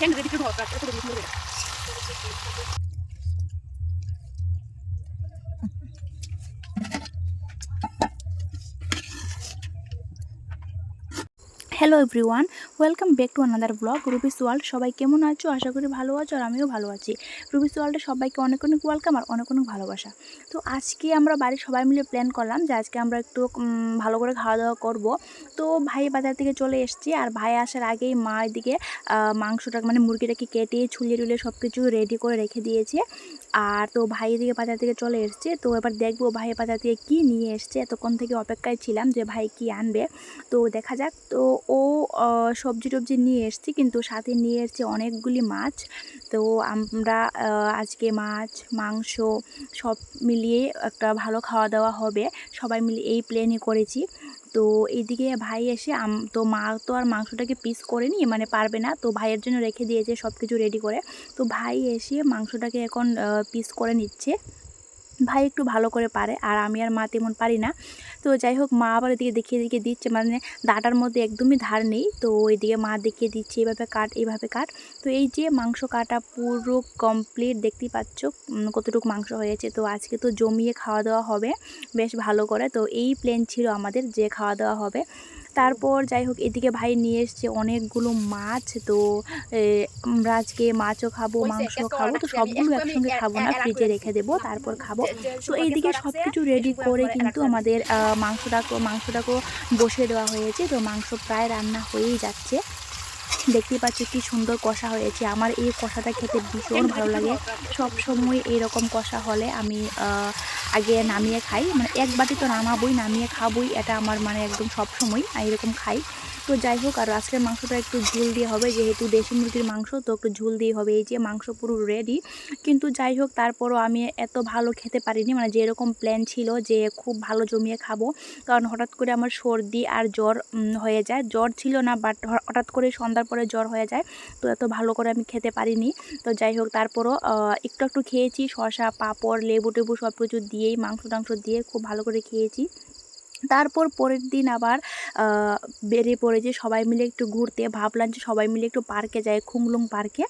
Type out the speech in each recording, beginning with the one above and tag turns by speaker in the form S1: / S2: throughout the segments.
S1: ഞാൻ ഇതിലേക്ക് നോക്കാം. അത്ര കുടുംബത്തിൽ hello everyone welcome back to another blog Rubi's world সবাই কেমন আছো? আশা করি ভালো আছো আর আমিও ভালো আছি। রুবিস ওয়ার্ল্ডে সবাইকে অনেক অনেক ওয়েলকাম আর অনেক অনেক ভালোবাসা। তো আজকে আমরা বাড়ির সবাই মিলে প্ল্যান করলাম যে আজকে আমরা একটু ভালো করে খাওয়া দাওয়া করব। তো ভাই বাজার থেকে চলে এসেছি আর ভাই আসার আগেই মা এদিকে মাংসটা মানে মুরগিটাকে কেটে, ছুলিয়ে টুলিয়ে সব কিছু রেডি করে রেখে দিয়েছে। আর তো ভাই এদিকে বাজার থেকে চলে এসছে। তো এবার দেখব ভাই বাজার থেকে কী নিয়ে এসছে। এতক্ষণ থেকে অপেক্ষায় ছিলাম যে ভাই কি আনবে। তো দেখা যাক, তো ও সবজি টবজি নিয়ে এসছি, কিন্তু সাথে নিয়ে এসছে অনেকগুলি মাছ। তো আমরা আজকে মাছ, মাংস সব মিলিয়ে একটা ভালো খাওয়া দাওয়া হবে। সবাই মিলে এই প্লেনে করেছি। তো এইদিকে ভাই এসে তো মা তো আর মাংসটাকে পিস করেনি মানে পারবে না। তো ভাইয়ের জন্য রেখে দিয়েছে সব কিছু রেডি করে। তো ভাই এসে মাংসটাকে এখন পিস করে নিচ্ছে। ভাই একটু ভালো করে পারে আর আমি আর মা তেমন পারি না। তো যাই হোক মা আবার এদিকে দেখিয়ে দেখিয়ে দিচ্ছে মানে ডাটার মধ্যে একদমই ধার নেই। তো ওইদিকে মা দেখিয়ে দিচ্ছে এইভাবে কাট এইভাবে কাট। তো এই যে মাংস কাটা পুরো কমপ্লিট দেখতেই পাচ্ছ কতটুকু মাংস হয়েছে। তো আজকে তো জমিয়ে খাওয়া দাওয়া হবে বেশ ভালো করে। তো এই প্ল্যান ছিল আমাদের যে খাওয়া দাওয়া হবে। তারপর যাই হোক এদিকে ভাই নিয়ে এসছে অনেকগুলো মাছ। তো আমরা আজকে মাছও খাব মাংস খাব। তো সবগুলো একসঙ্গে খাব না ফ্রিজে রেখে দেবো তারপর খাব। তো এইদিকে সব কিছু রেডি করে কিন্তু আমাদের আহ, মাংসটাকে মাংসটাকেও বসিয়ে দেওয়া হয়েছে। তো মাংস প্রায় রান্না হয়েই যাচ্ছে। দেখতেই পাচ্ছি কি সুন্দর কষা হয়েছে। আমার এই কষাটা খেতে ভীষণ ভালো লাগে। সব সময় এইরকম কষা হলে আমি আগে নামিয়ে খাই। মানে এক বাটি তো নামাবই, নামিয়ে খাবই। এটা আমার মানে একদম সব সময় এরকম খাই। তো যাই হোক, আর আজকের মাংসটা একটু ঝুল দিয়ে হবে। যেহেতু দেশি মুরগির মাংস, তো একটু ঝুল দিয়ে হবে। এই যে মাংস পুরো রেডি কিন্তু যাই হোক, তারপরও আমি এত ভালো খেতে পারিনি। মানে যেরকম প্ল্যান ছিল যে খুব ভালো জমিয়ে খাব। কারণ হঠাৎ করে আমার সর্দি আর জ্বর হয়ে যায়। জ্বর ছিল না বাট হঠাৎ করে সন্ধ্যার পরে জ্বর হয়ে যায়। তো এত ভালো করে আমি খেতে পারিনি। তো যাই হোক, তারপরও একটু একটু খেয়েছি। শসা, পাঁপড়, লেবু টেবু সব কিছু দিয়েই, মাংস টাংস দিয়ে খুব ভালো করে খেয়েছি। তারপর পরের দিন আবার বেরিয়ে পড়েছি। সবাই মিলে একটু ঘুরতে, ভাবলাম যে সবাই মিলে একটু পার্কে যাই খুংলুং পার্কে।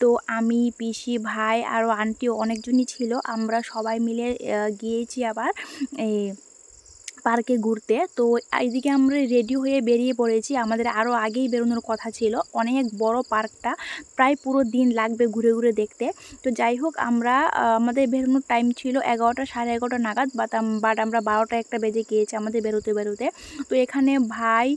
S1: তো আমি, পিসি, ভাই, আরও আন্টিও অনেকজনই ছিল। আমরা সবাই মিলে গিয়েছি আবার এই পার্কে ঘুরতে। তো এইদিকে আমরা রেডি হয়ে বেরিয়ে পড়েছি। আমাদের আরও আগেই বেরোনোর কথা ছিল। অনেক বড় পার্কটা। প্রায় পুরো দিন লাগবে ঘুরে ঘুরে দেখতে। তো যাই হোক, আমরা আমাদের বেরোনোর টাইম ছিল এগারোটা সাড়ে এগারোটা নাগাদ বাট বাট আমরা বারোটা একটা বেজে গিয়েছি আমাদের বেরোতে বেরোতে। তো এখানে ভাই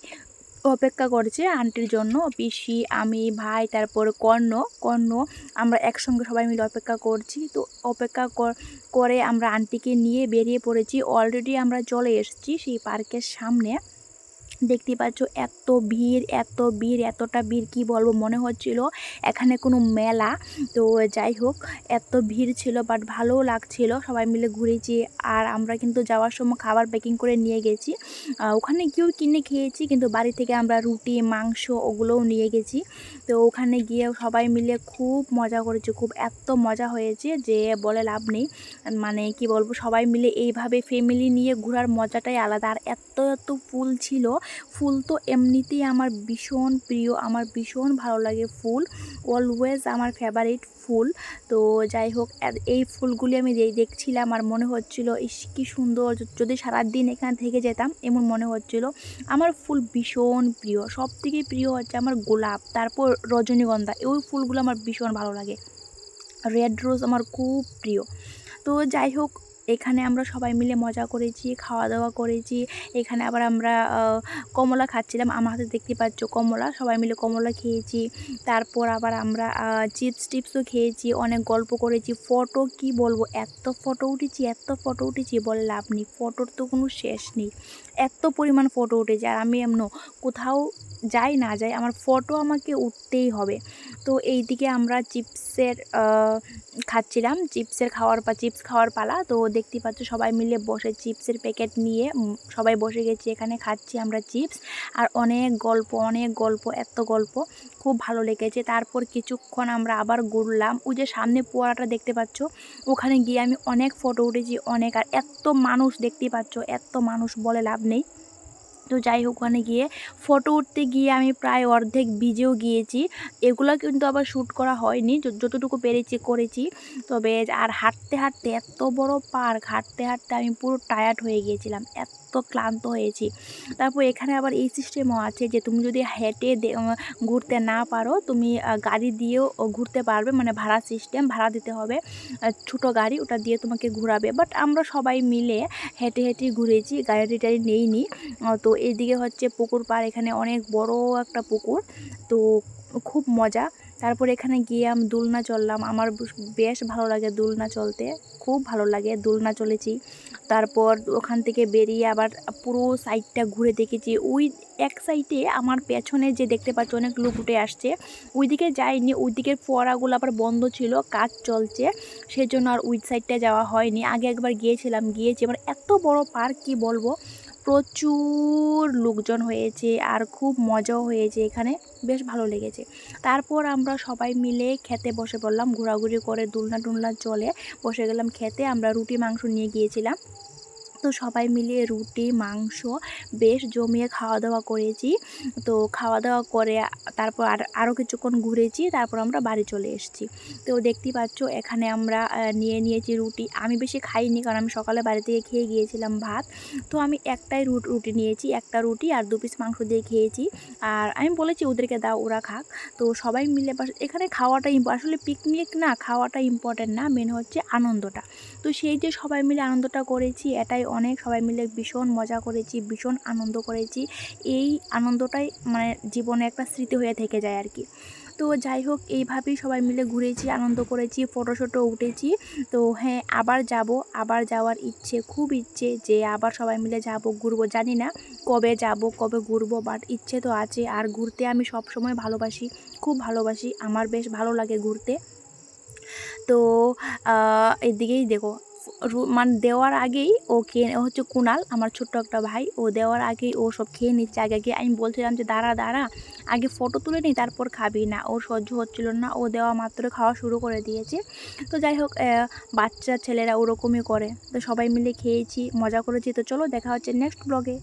S1: অপেক্ষা করছে আন্টির জন্য, পিসি, আমি, ভাই, তারপর কর্ণ। কর্ণ, আমরা একসঙ্গে সবাই মিলে অপেক্ষা করছি। তো অপেক্ষা কর- আমরা আন্টিকে নিয়ে বেরিয়ে পড়েছি। অলরেডি আমরা চলে এসেছি সেই পার্কের সামনে। দেখতে পাচ্ছ, এত ভিড় এত ভিড়, এতটা ভিড়, কি বলব, মনে হচ্ছিল এখানে কোনো মেলা। তো যাই হোক, এত ভিড় ছিল বাট ভালোও লাগছিল। সবাই মিলে ঘুরেছি, আর আমরা কিন্তু যাওয়ার সময় খাবার প্যাকিং করে নিয়ে গেছি। ওখানে গিয়েও কিনে খেয়েছি, কিন্তু বাড়ি থেকে আমরা রুটি, মাংস ওগুলোও নিয়ে গেছি। তো ওখানে গিয়ে সবাই মিলে খুব মজা করেছি, খুব এত মজা হয়েছে যে বলে লাভ নেই। মানে কি বলব, সবাই মিলে এইভাবে ফ্যামিলি নিয়ে ঘোরার মজাটাই আলাদা। আর এত এত ফুল ছিল ফুল তো এমনিতেই আমার ভীষণ প্রিয়, আমার ভীষণ ভালো লাগে ফুল। অলওয়েজ আমার ফেভারিট ফুল। তো যাই হোক এই ফুলগুলি আমি দেখছিলাম আর মনে হচ্ছিল, ইস, কি সুন্দর। যদি সারাদিন এখানে থেকে যেতাম, এমন মনে হচ্ছিল। আমার ফুল ভীষণ প্রিয় সব থেকে প্রিয় হচ্ছে আমার গোলাপ, তারপর রজনীগন্ধা ওই ফুলগুলো আমার ভীষণ ভালো লাগে। রেড রোজ আমার খুব প্রিয়। তো যাই হোক এখানে আমরা সবাই মিলে মজা করেছি খাওয়া দাওয়া করেছি। এখানে আবার আমরা কমলা খাচ্ছিলাম। আমার হাতে দেখতে পাচ্ছ কমলা। সবাই মিলে কমলা খেয়েছি। তারপর আবার আমরা চিপস টিপসও খেয়েছি, অনেক গল্প করেছি। ফটো কি বলব? এত ফটো উঠেছি, এত ফটো উঠেছি বলে লাভ নেই। ফটোর তো কোনো শেষ নেই। এত পরিমাণ ফটো উঠেছে। আর আমি এমন কোথাও যাই না যাই, আমার ফটো আমাকে উঠতেই হবে। তো এইদিকে আমরা চিপসের খাচ্ছিলাম। চিপসের খাওয়ার পা, চিপস খাওয়ার পালা। তো দেখতে পাচ্ছ সবাই মিলে বসে চিপসের প্যাকেট নিয়ে সবাই বসে গেছি, এখানে খাচ্ছি আমরা চিপস। আর অনেক গল্প অনেক গল্প, এত গল্প। খুব ভালো লেগেছে। তারপর কিছুক্ষণ আমরা আবার ঘুরলাম। ওই যে সামনে পোয়ারাটা দেখতে পাচ্ছ, ওখানে গিয়ে আমি অনেক ফটো উঠেছি, অনেক। আর এত মানুষ দেখতে পাচ্ছ, এত মানুষ বলে লাভ নেই। তো যাই হোক ওখানে গিয়ে ফটো উঠতে গিয়ে আমি প্রায় অর্ধেক ভিজেও গিয়েছি। এগুলো কিন্তু আবার শ্যুট করা হয়নি যতটুকু পেরেছি, করেছি। তবে আর হাঁটতে হাঁটতে এত বড় পার্ক হাঁটতে হাঁটতে আমি পুরো টায়ার্ড হয়ে গিয়েছিলাম। এত ক্লান্ত হয়েছি। তারপর এখানে আবার এই সিস্টেমও আছে যে তুমি যদি হেঁটে ঘুরতে না পারো, তুমি গাড়ি দিয়েও ঘুরতে পারবে। মানে ভাড়া সিস্টেম ভাড়া দিতে হবে। ছোটো গাড়ি, ওটা দিয়ে তোমাকে ঘোরাবে। বাট আমরা সবাই মিলে হেঁটে হেঁটে ঘুরেছি। গাড়ি টাড়ি নেইনি। তো এদিকে হচ্ছে পুকুর পাড়, এখানে অনেক বড় একটা পুকুর। তো খুব মজা। তারপর এখানে গিয়ে আমি দোলনা চললাম আমার বেশ ভালো লাগে দোলনা চলতে। খুব ভালো লাগে দোলনা চলেছি। তারপর ওখান থেকে বেরিয়ে আবার পুরো সাইডটা ঘুরে দেখেছি। ওই এক সাইডে আমার পেছনে যে দেখতে পাচ্ছি অনেক লোক উঠে আসছে, ওইদিকে যাইনি ওইদিকের ফোয়ারাগুলো আবার বন্ধ ছিল, কাজ চলছে, সেজন্য আর ওই সাইডটা যাওয়া হয়নি। আগে একবার গিয়েছিলাম, গিয়েছি, এবার এত বড় পার্ক কি বলব? প্রচুর লোকজন হয়েছে আর খুব মজাও হয়েছে এখানে। বেশ ভালো লেগেছে। তারপর আমরা সবাই মিলে খেতে বসে পড়লাম। ঘোরাঘুরি করে দুলনা টুলনা চলে বসে গেলাম খেতে। আমরা রুটি, মাংস নিয়ে গিয়েছিলাম। তো সবাই মিলে রুটি, মাংস বেশ জমিয়ে খাওয়া দাওয়া করেছি। তো খাওয়া দাওয়া করে তারপর আর আরও কিছুক্ষণ ঘুরেছি, তারপর আমরা বাড়ি চলে এসেছি। তো দেখতেই পাচ্ছ এখানে আমরা নিয়ে নিয়েছি রুটি। আমি বেশি খাইনি কারণ আমি সকালে বাড়ি থেকে খেয়ে গিয়েছিলাম ভাত। তো আমি একটাই রুট নিয়েছি, একটা রুটি আর দু পিস মাংস দিয়ে খেয়েছি। আর আমি বলেছি ওদেরকে দাও, ওরা খাক। তো সবাই মিলে এখানে খাওয়াটা আসলে পিকনিক না, খাওয়াটা ইম্পর্টেন্ট না। মেন হচ্ছে আনন্দটা। তো সেই যে সবাই মিলে আনন্দটা করেছি, এটাই অনেক সবাই মিলে ভীষণ মজা করেছি, ভীষণ আনন্দ করেছি। এই আনন্দটাই মানে জীবনে একটা স্মৃতি হয়ে থেকে যায় আর কি তো যাই হোক, এইভাবেই সবাই মিলে ঘুরেছি, আনন্দ করেছি ফটো শটো উঠেছি। তো হ্যাঁ আবার যাব, আবার যাওয়ার ইচ্ছে, খুব ইচ্ছে যে আবার সবাই মিলে যাব, ঘুরবো। জানি না কবে যাব, কবে ঘুরবো বাট ইচ্ছে তো আছে। আর ঘুরতে আমি সব সময় ভালোবাসি, খুব ভালোবাসি। আমার বেশ ভালো লাগে ঘুরতে। তো এদিকেই দেখো মানে দেওয়ার আগেই ও খেয়ে হচ্ছে কুনাল, আমার ছোট্ট একটা ভাই, ও দেওয়ার আগেই ও সব খেয়ে নিচ্ছে। আগে আগে আমি বলছিলাম যে, দাঁড়া দাঁড়া, আগে ফটো তুলে নিই তারপর খাবি না। ও সহ্য হচ্ছিল না, ও দেওয়া মাত্র খাওয়া শুরু করে দিয়েছে। তো যাই হোক বাচ্চা ছেলেরা ওরকমই করে। তো সবাই মিলে খেয়েছি, মজা করেছি। তো চলো, দেখা হচ্ছে নেক্সট ব্লগে